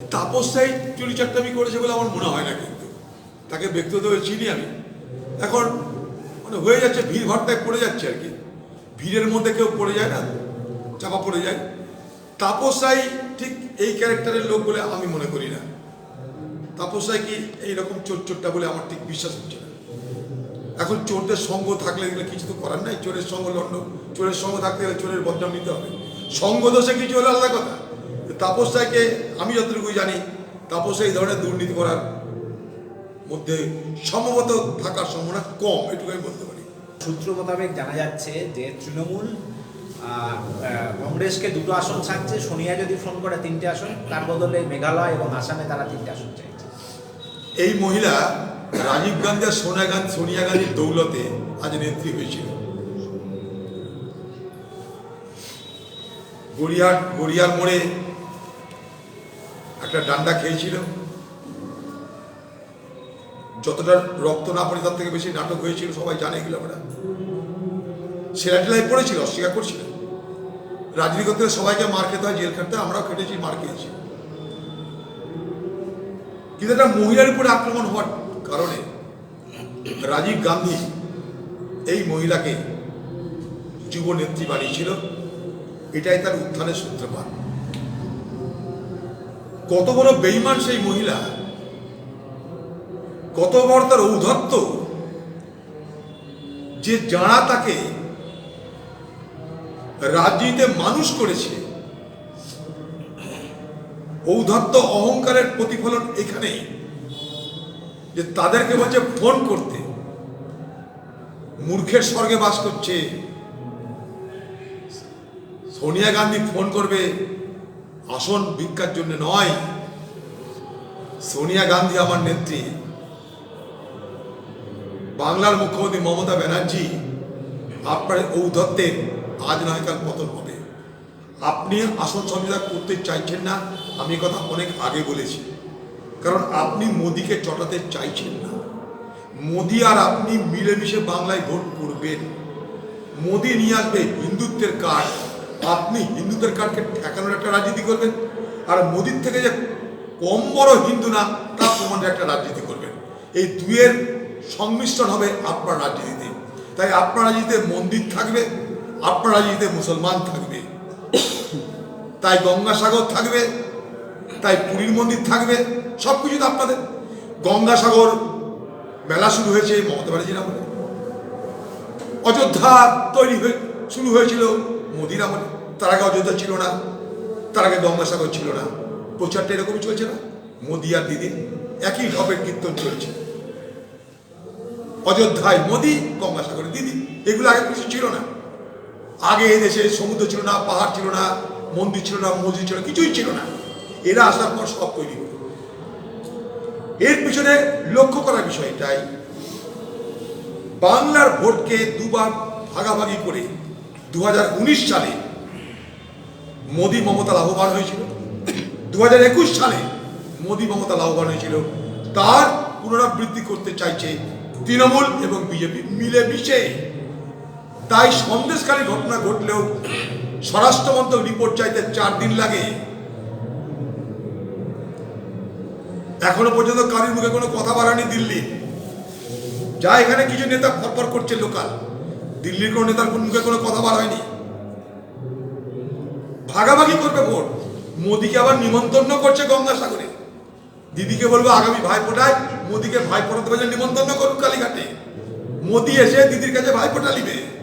তাপস্যাই চুরি চারটামি করেছে বলে আমার মনে হয় না কিন্তু। তাকে ব্যক্তিগতভাবে চিনি আমি। এখন মানে হয়ে যাচ্ছে, ভিড় ভাড়টায় পড়ে যাচ্ছে আর কি। ভিড়ের মধ্যে কেউ পড়ে যায় না, চাপা পড়ে যায়। তাপস্যাই ঠিক এই ক্যারেক্টারের লোক বলে আমি মনে করি না। তাপস্যাই কি এইরকম চোর চোরটা বলে আমার ঠিক বিশ্বাস হচ্ছে না। এখন চোরদের সঙ্গ থাকলে এগুলো কিছু তো করার নাই। চোরের সঙ্গ লন্ড, চোরের সঙ্গ থাকতে গেলে চোরের বদনাম নিতে হবে। সঙ্গ দোষে কিছু হলে আলাদা কথা। তাপস রায়কে আমি যতটুকু জানি তাপস এই ধরনের দুর্নীতি করার মধ্যে সম্ভবত থাকার সম্ভাবনা কম এটুকু আমি বলতে পারি। সূত্র মোতাবেক জানা যাচ্ছে যে তৃণমূল কংগ্রেসকে দুটো আসন ছাড়ছে। সোনিয়া যদি ফোন করে তিনটে আসন তার বদলে মেঘালয় এবং আসামে তারা তিনটে আসন চাইছে। এই মহিলা রাজীব গান্ধী আর সোনিয়া গান্ধী সোনিয়া গান্ধীর দৌলতে আজ নেত্রী হয়েছিল। গড়িয়ার গড়িয়ার মোড়ে একটা ডান্ডা খেয়েছিল। যতটা রক্ত না পড়ে তার থেকে বেশি নাটক হয়েছিল, সবাই জানে এগুলো আমরা। সেরাটিলাই পড়েছিল, অস্বীকার করছিল। রাজনীতি সবাইকে মার খেতে হয়, জেল খাটতে আমরাও খেটেছি, মার খেয়েছি। কিন্তু একটা মহিলার উপরে আক্রমণ হওয়ার কারণে রাজীব গান্ধী এই মহিলাকে যুব নেত্রী বানিয়েছিল। এটাই তার উত্থানের সূত্রপাত। কত বড় বেইমান সেই মহিলা? কত বড় তার ঔদ্ধত্য? যে যারা তাকে রাজনীতিতে মানুষ করেছে, ঔদ্ধত্য অহংকারের প্রতিফলন এখানেই যে তাদেরকে বলছে ফোন করতে, মূর্খের স্বর্গে বাস করছে। সোনিয়া গান্ধী ফোন করবে আসন ভিক্ষার জন্য নয়। সোনিয়া গান্ধী আমার নেত্রী। বাংলার মুখ্যমন্ত্রী মমতা ব্যানার্জি, আপনার ঔদ্ধত্যের আজ নয় কাল পতন হবে। আপনি আসন সমঝোতা করতে চাইছেন না, আমি কথা অনেক আগে বলেছি। কারণ আপনি মোদিকে চটাতে চাইছেন না। মোদি আর আপনি মিলেমিশে বাংলায় ভোট করবেন। মোদি নিয়ে আসবে হিন্দুত্বের কার্ড আপনি হিন্দুত্বের কার্ডকে ঠেকানোর একটা রাজনীতি করবেন, আর মোদির থেকে যে কম বড় হিন্দু না তা প্রমাণের একটা রাজনীতি করবেন। এই দুয়ের সংমিশ্রণ হবে আপনার রাজনীতিতে। তাই আপনার রাজনীতিতে মন্দির থাকবে, আপনার রাজনীতিতে মুসলমান থাকবে। তাই গঙ্গাসাগর থাকবে, তাই পুরীর মন্দির থাকবে সব কিছু তো আপনাদের। গঙ্গাসাগর মেলা শুরু হয়েছে, মমতা ব্যানার্জির আমলে অযোধ্যা তৈরি হয়ে শুরু হয়েছিল মোদির আমলে তার আগে অযোধ্যা ছিল না তার আগে গঙ্গাসাগর ছিল না। প্রচারটা এরকমই চলছে না? মোদি আর দিদি একই ঢপের কীর্তন চলছে। অযোধ্যায় মোদি গঙ্গাসাগরে দিদি এগুলো আগে কিছু ছিল না। আগে এদেশে সমুদ্র ছিল না পাহাড় ছিল না মন্দির ছিল না মসজিদ ছিল না, কিছুই ছিল না। এরা আসার পর সব তৈরি হলো। এর পিছনে লক্ষ্য করার বিষয় এটাই। বাংলার ভোটকে দুবার ভাগাভাগি করে দু হাজার উনিশ সালে মোদী মমতা লাভবান হয়েছিল। দু হাজার একুশ সালে মোদী মমতা লাভবান হয়েছিল। তার পুনরাবৃত্তি করতে চাইছে তৃণমূল এবং বিজেপি মিলে মিশে তাই সন্দেশকারী ঘটনা ঘটলেও স্বরাষ্ট্রমন্ত্রক রিপোর্ট চাইতে চার দিন লাগে। এখনও পর্যন্ত কারোর মুখে কোনো কথা বাড়ানি দিল্লি। যা এখানে কিছু নেতা ফরফর করছে লোকাল। দিল্লির কোনো নেতার মুখে কোনো কথা বার হয়নি। ভাগাভাগি করবে ভোট। মোদিকে আবার নিমন্ত্রণ করছে গঙ্গাসাগরে। দিদিকে বলব আগামী ভাইফোঁটায় মোদিকে ভাইফোঁটাতে নিমন্ত্রণ করুক কালীঘাটে। মোদি এসে দিদির কাছে ভাইফোঁটা নিবে।